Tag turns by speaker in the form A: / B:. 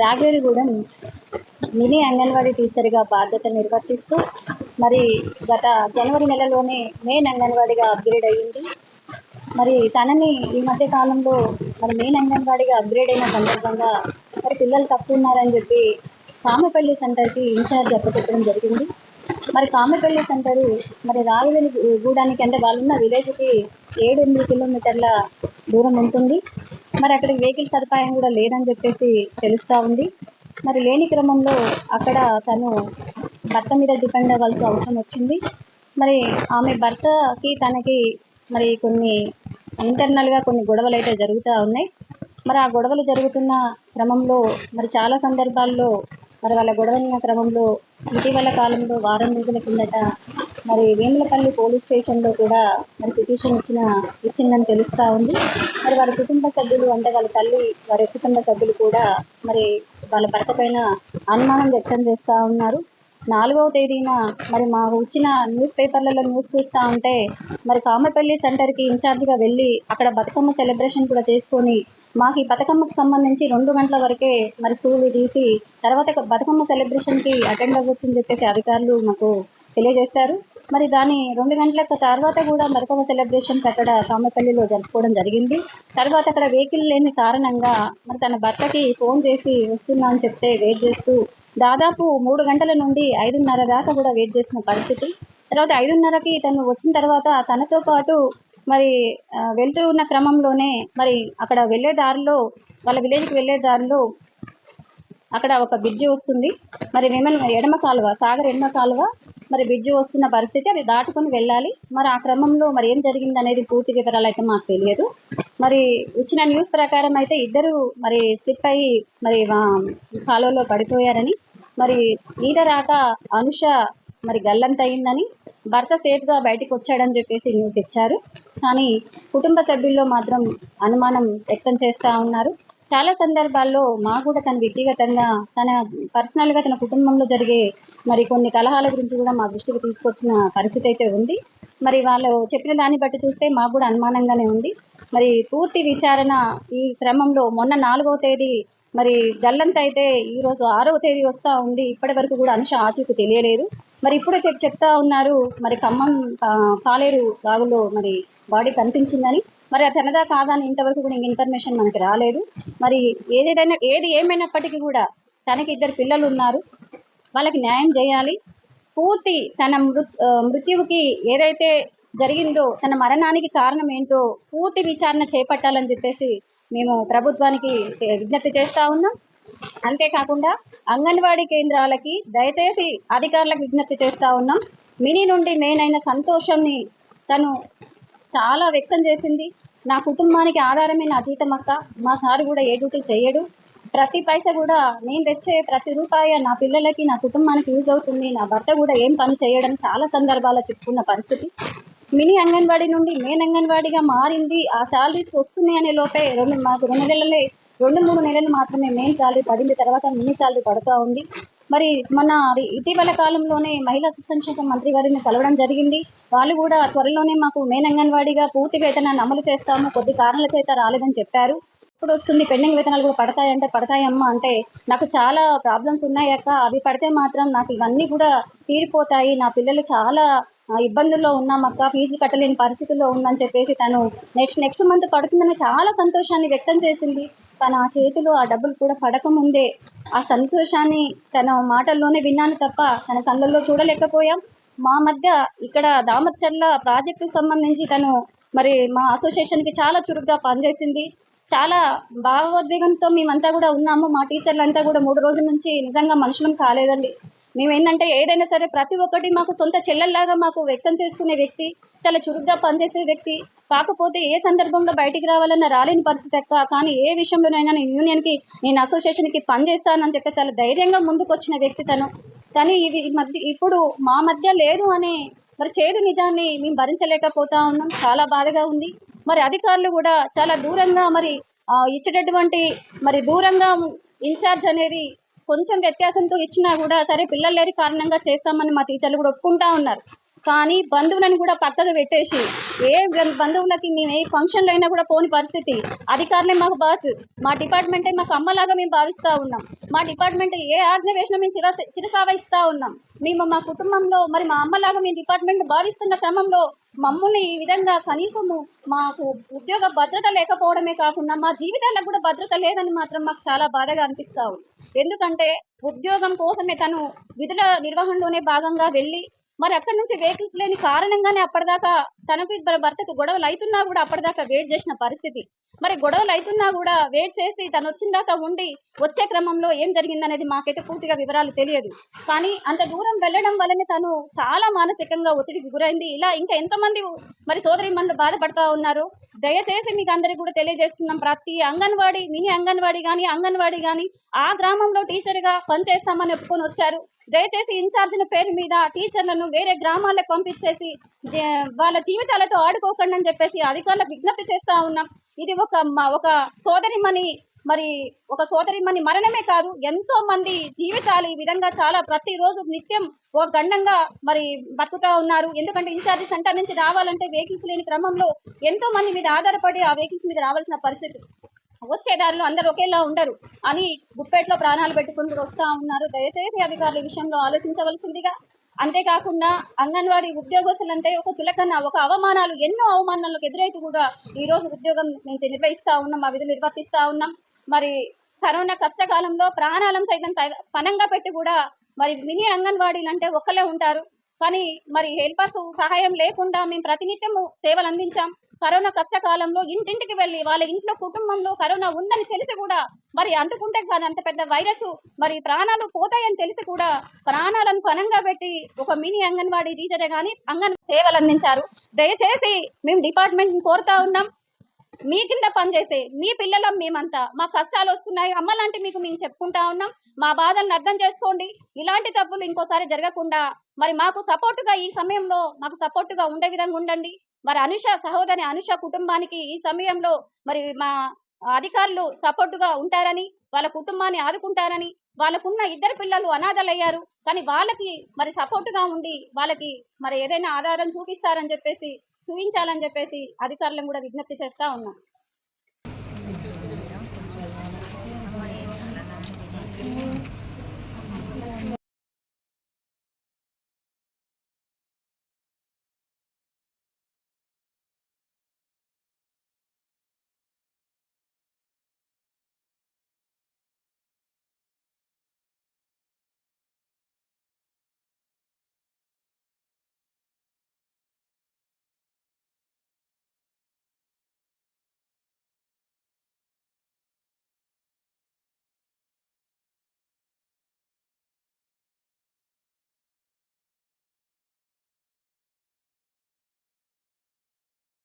A: రాగేరిగూడెం mini anganwadi టీచర్గా బాధ్యత నిర్వర్తిస్తూ మరి గత జనవరి నెలలోనే మెయిన్ అంగన్వాడీగా అప్గ్రేడ్ అయ్యింది. మరి తనని ఈ మధ్య కాలంలో మరి మెయిన్ అంగన్వాడీగా అప్గ్రేడ్ అయిన సందర్భంగా మరి పిల్లలు తక్కువ ఉన్నారని చెప్పి కామపల్లి సెంటర్కి ఇన్ఛార్జ్ అప్పచెప్పడం జరిగింది. మరి కామపల్లి సెంటరు మరి రాయవెలి గూడానికి అంటే వాళ్ళున్న విలేజ్కి ఏడు ఎనిమిది కిలోమీటర్ల దూరం ఉంటుంది. మరి అక్కడ వెహికల్ సదుపాయం కూడా లేదని చెప్పేసి తెలుస్తూ ఉంది. మరి లేని క్రమంలో అక్కడ తను భర్త మీద డిపెండ్ అవ్వాల్సిన అవసరం వచ్చింది. మరి ఆమె భర్తకి తనకి మరి కొన్ని ఇంటర్నల్గా కొన్ని గొడవలు అయితే జరుగుతూ ఉన్నాయి. మరి ఆ గొడవలు జరుగుతున్న క్రమంలో మరి చాలా సందర్భాల్లో మరి వాళ్ళ గొడవల క్రమంలో ఇటీవల కాలంలో వారం రోజుల కిందట మరి వేములపల్లి పోలీస్ స్టేషన్లో కూడా మరి పిటిషన్ ఇచ్చిన ఇచ్చిందని తెలుస్తూ ఉంది. మరి వారి కుటుంబ సభ్యులు అంటే వాళ్ళ తల్లి వారి కుటుంబ సభ్యులు కూడా మరి వాళ్ళ భర్త పైన అనుమానం వ్యక్తం చేస్తూ ఉన్నారు. నాలుగవ తేదీన మరి మాకు వచ్చిన న్యూస్ పేపర్లలో న్యూస్ చూస్తూ ఉంటే మరి కామపల్లి సెంటర్కి ఇన్ఛార్జ్గా వెళ్ళి అక్కడ బతుకమ్మ సెలబ్రేషన్ కూడా చేసుకొని మాకు ఈ బతుకమ్మకు సంబంధించి రెండు గంటల వరకే మరి స్కూల్ తీసి తర్వాత బతుకమ్మ సెలబ్రేషన్కి అటెండ్ అవ్వచ్చని చెప్పేసి అధికారులు మాకు తెలియజేశారు. మరి దాని రెండు గంటల తర్వాత కూడా బతుకమ్మ సెలబ్రేషన్స్ అక్కడ కామపల్లిలో జరుపుకోవడం జరిగింది. తర్వాత అక్కడ వెహికల్ లేని కారణంగా మరి తన భర్తకి ఫోన్ చేసి వస్తున్నా అని చెప్తే వెయిట్ చేస్తూ దాదాపు మూడు గంటల నుండి ఐదున్నర దాకా కూడా వెయిట్ చేసిన పరిస్థితి. తర్వాత ఐదున్నరకి తను వచ్చిన తర్వాత తనతో పాటు మరి వెళ్తూ ఉన్న క్రమంలోనే మరి అక్కడ వెళ్ళే దారిలో వాళ్ళ విలేజ్కి వెళ్ళే దారిలో అక్కడ ఒక బ్రిడ్జి వస్తుంది. మరి విమన్ ఎడమ కాలువ సాగర్ ఎడమ కాలువ మరి బ్రిడ్జి వస్తున్న పరిస్థితి అది దాటుకొని వెళ్ళాలి. మరి ఆ క్రమంలో మరి ఏం జరిగింది అనేది పూర్తి వివరాలు అయితే మాకు తెలియదు. మరి వచ్చిన న్యూస్ ప్రకారం అయితే ఇద్దరు మరి సిప్ అయ్యి మరి కాలువలో పడిపోయారని మరి ఈత రాక అనుష మరి గల్లంతయిందని భర్త సేఫ్గా బయటికి వచ్చాడని చెప్పేసి న్యూస్ ఇచ్చారు. కానీ కుటుంబ సభ్యుల్లో మాత్రం అనుమానం వ్యక్తం చేస్తూ ఉన్నారు. చాలా సందర్భాల్లో మా కూడా తన వ్యక్తిగతంగా తన పర్సనల్గా తన కుటుంబంలో జరిగే మరి కొన్ని కలహాల గురించి కూడా మా దృష్టికి తీసుకొచ్చిన పరిస్థితి అయితే ఉంది. మరి వాళ్ళు చెప్పిన దాన్ని బట్టి చూస్తే మాకు కూడా అనుమానంగానే ఉంది. మరి పూర్తి విచారణ ఈ క్రమంలో మొన్న నాలుగవ తేదీ మరి గల్లంత అయితే ఈరోజు ఆరవ తేదీ వస్తూ ఉంది. ఇప్పటి వరకు కూడా అనుష ఆచూకు తెలియలేదు. మరి ఇప్పుడు చెప్తా ఉన్నారు. మరి ఖమ్మం పాలేరు బాగులో మరి బాడీ కనిపించిందని. మరి అది తనదా కాదా అని ఇంతవరకు కూడా ఇంక ఇన్ఫర్మేషన్ మనకి రాలేదు. మరి ఏదైనా ఏది ఏమైనప్పటికీ కూడా తనకి ఇద్దరు పిల్లలు ఉన్నారు. వాళ్ళకి న్యాయం చేయాలి. పూర్తి తన మృ మృత్యువుకి ఏదైతే జరిగిందో తన మరణానికి కారణం ఏంటో పూర్తి విచారణ చేపట్టాలని చెప్పేసి మేము ప్రభుత్వానికి విజ్ఞప్తి చేస్తా ఉన్నాం. అంతేకాకుండా అంగన్వాడీ కేంద్రాలకి దయచేసి అధికారులకు విజ్ఞప్తి చేస్తా ఉన్నాం. మినీ నుండి మెయిన్ అయిన సంతోషంని తను చాలా వ్యక్తం చేసింది. నా కుటుంబానికి ఆధారమే నా జీతం అక్క మా సార్ కూడా ఏ డ్యూటీ చేయడు. ప్రతి పైస కూడా నేను తెచ్చే ప్రతి రూపాయి నా పిల్లలకి నా కుటుంబానికి యూజ్ అవుతుంది. నా భర్త కూడా ఏం పని చేయడం చాలా సందర్భాల్లో చెప్పుకున్న పరిస్థితి. మినీ అంగన్వాడీ నుండి మెయిన్ అంగన్వాడీగా మారింది. ఆ శాలరీస్ వస్తున్నాయి అనే లోపే రెండు మాకు రెండు నెలలే రెండు మూడు నెలలు మాత్రమే మెయిన్ శాలరీ పడింది. తర్వాత మినీ శాలరీ పడుతూ ఉంది. మరి మన ఇటీవల కాలంలోనే మహిళా సుసంక్షేమ మంత్రి గారిని కలవడం జరిగింది. వాళ్ళు కూడా త్వరలోనే మాకు మెయిన్ అంగన్వాడీగా పూర్తి వేతనాన్ని అమలు చేస్తాము. కొద్ది కారణాల చేత రాలేదని చెప్పారు. ఇప్పుడు వస్తుంది పెండింగ్ వేతనాలు కూడా పడతాయంటే పడతాయమ్మా అంటే నాకు చాలా ప్రాబ్లమ్స్ ఉన్నాయి అక్క. అవి పడితే మాత్రం నాకు ఇవన్నీ కూడా తీరిపోతాయి. నా పిల్లలు చాలా ఇబ్బందుల్లో ఉన్నామక్క ఫీజులు కట్టలేని పరిస్థితుల్లో ఉందని చెప్పేసి తను నెక్స్ట్ నెక్స్ట్ మంత్ పడుతుందని చాలా సంతోషాన్ని వ్యక్తం చేసింది. తన చేతిలో ఆ డబ్బులు కూడా పడకముందే ఆ సంతోషాన్ని తన మాటల్లోనే విన్నాను తప్ప తన కళ్ళల్లో చూడలేకపోయాం. మా మధ్య ఇక్కడ దామర్చర్ల ప్రాజెక్టు సంబంధించి తను మరి మా అసోసియేషన్కి చాలా చురుగ్గా పనిచేసింది. చాలా భావోద్వేగంతో మేమంతా కూడా ఉన్నాము. మా టీచర్లు అంతా కూడా మూడు రోజుల నుంచి నిజంగా మనుషులం కాలేదండి. మేము ఏంటంటే ఏదైనా సరే ప్రతి ఒక్కటి మాకు సొంత చెల్లెల్లాగా మాకు వ్యక్తం చేసుకునే వ్యక్తి చాలా చురుగ్గా పనిచేసే వ్యక్తి కాకపోతే ఏ సందర్భంలో బయటికి రావాలన్నా రాలేని పరిస్థితి ఎక్కువ కానీ ఏ విషయంలోనైనా నేను యూనియన్కి నేను అసోసియేషన్కి పనిచేస్తానని చెప్పేసి చాలా ధైర్యంగా ముందుకు వచ్చిన వ్యక్తి తను. కానీ ఇది ఈ మధ్య ఇప్పుడు మా మధ్య లేదు అనే మరి చేదు నిజాన్ని మేము భరించలేకపోతా ఉన్నాం. చాలా బాధగా ఉంది. మరి అధికారులు కూడా చాలా దూరంగా మరి ఇచ్చేటటువంటి మరి దూరంగా ఇన్ఛార్జ్ అనేది కొంచెం వ్యత్యాసంతో ఇచ్చినా కూడా సరే పిల్లలు లేని కారణంగా చేస్తామని మా టీచర్లు కూడా ఒప్పుకుంటా ఉన్నారు. కానీ బంధువులను కూడా పక్కకు పెట్టేసి ఏ బంధువులకి మేము ఏ ఫంక్షన్లు అయినా కూడా పోని పరిస్థితి. అధికారులే మాకు బాస్ మా డిపార్ట్మెంటే మాకు అమ్మలాగా మేము భావిస్తూ ఉన్నాం. మా డిపార్ట్మెంట్ ఏ ఆజ్ఞ వేసినా మేము శిర చిరసావహిస్తూ ఉన్నాం. మేము మా కుటుంబంలో మరి మా అమ్మలాగా మేము డిపార్ట్మెంట్ భావిస్తున్న క్రమంలో మమ్మల్ని ఈ విధంగా కనీసము మాకు ఉద్యోగ భద్రత లేకపోవడమే కాకుండా మా జీవితాలకు కూడా భద్రత లేదని మాత్రం మాకు చాలా బాధగా అనిపిస్తా ఉంది. ఎందుకంటే ఉద్యోగం కోసమే తను విధుల నిర్వహణలోనే భాగంగా వెళ్ళి మరి అక్కడి నుంచి వెహికల్స్ లేని కారణంగానే అప్పటిదాకా తనకు భర్తకు గొడవలు అవుతున్నా కూడా అప్పటిదాకా వెయిట్ చేసిన పరిస్థితి. మరి గొడవలు అవుతున్నా కూడా వెయిట్ చేసి తను వచ్చిన దాకా ఉండి వచ్చే క్రమంలో ఏం జరిగిందనేది మాకైతే పూర్తిగా వివరాలు తెలియదు. కానీ అంత దూరం వెళ్ళడం వల్లనే తను చాలా మానసికంగా ఒత్తిడికి గురైంది. ఇలా ఇంకా ఎంతమంది మరి సోదరి బాధపడతా ఉన్నారు? దయచేసి మీకు అందరికీ కూడా తెలియజేస్తున్నాం. ప్రతి అంగన్వాడీ మినీ అంగన్వాడీ కానీ అంగన్వాడీ కానీ ఆ గ్రామంలో టీచర్గా పనిచేస్తామని ఒప్పుకొని వచ్చారు. దయచేసి ఇన్ఛార్జిన పేరు మీద టీచర్లను వేరే గ్రామాలకు పంపించేసి వాళ్ళ జీవితాలతో ఆడుకోకండి అని చెప్పేసి అధికారులకు విజ్ఞప్తి చేస్తా ఉన్నాం. ఇది ఒక ఒక సోదరిమణి మరి ఒక సోదరిమణి మరణమే కాదు ఎంతో మంది జీవితాలు ఈ విధంగా చాలా ప్రతిరోజు నిత్యం ఒక గండంగా మరి బతుకుతా ఉన్నారు. ఎందుకంటే ఇన్ఛార్జి సెంటర్ నుంచి రావాలంటే వెహికల్స్ లేని క్రమంలో ఎంతో మంది మీద ఆధారపడి ఆ వెహికల్స్ మీద రావాల్సిన పరిస్థితి వచ్చే దారిలో అందరూ ఒకేలా ఉండరు అని గుప్పేట్లో ప్రాణాలు పెట్టుకుంటూ వస్తా ఉన్నారు. దయచేసి అధికారుల విషయంలో ఆలోచించవలసిందిగా అంతేకాకుండా అంగన్వాడీ ఉద్యోగస్తులంటే ఒక చులకన ఒక అవమానాలు ఎన్నో అవమానాలకు ఎదురైతే కూడా ఈ రోజు ఉద్యోగం మేము నిర్వహిస్తా ఉన్నాం మా విధులు నిర్వర్తిస్తా ఉన్నాం. మరి కరోనా కష్టకాలంలో ప్రాణాలను సైతం పనంగా పణంగా పెట్టి కూడా మరి మినీ అంగన్వాడీలు అంటే ఒక్కలే ఉంటారు. కానీ మరి హెల్పర్స్ సహాయం లేకుండా మేము ప్రతినిత్యము సేవలు అందించాం. కరోనా కష్టకాలంలో ఇంటింటికి వెళ్ళి వాళ్ళ ఇంట్లో కుటుంబంలో కరోనా ఉందని తెలిసి కూడా మరి అంటుకుంటే కాదు అంత పెద్ద వైరస్ మరి ప్రాణాలు పోతాయని తెలిసి కూడా ప్రాణాలను పనంగా పెట్టి ఒక మినీ అంగన్వాడీ టీచరే కానీ అంగన్ సేవలు అందించారు. దయచేసి మేము డిపార్ట్మెంట్ కోరుతా ఉన్నాం. మీ కింద పనిచేసే మీ పిల్లలం మేమంతా మా కష్టాలు వస్తున్నాయి. అమ్మలాంటి మీకు మేము చెప్పుకుంటా ఉన్నాం. మా బాధలను అర్థం చేసుకోండి. ఇలాంటి తప్పులు ఇంకోసారి జరగకుండా మరి మాకు సపోర్టుగా ఈ సమయంలో మాకు సపోర్టుగా ఉండే విధంగా ఉండండి. మరి అనుష సహోదరి అనుష కుటుంబానికి ఈ సమయంలో మరి మా అధికారులు సపోర్టుగా ఉంటారని వాళ్ళ కుటుంబాన్ని ఆదుకుంటారని వాళ్ళకున్న ఇద్దరు పిల్లలు అనాథలయ్యారు. కానీ వాళ్ళకి మరి సపోర్టుగా ఉండి వాళ్ళకి మరి ఏదైనా ఆధారం చూపిస్తారని చెప్పేసి చూపించాలని చెప్పేసి అధికారులను కూడా విజ్ఞప్తి చేస్తా ఉన్నాం.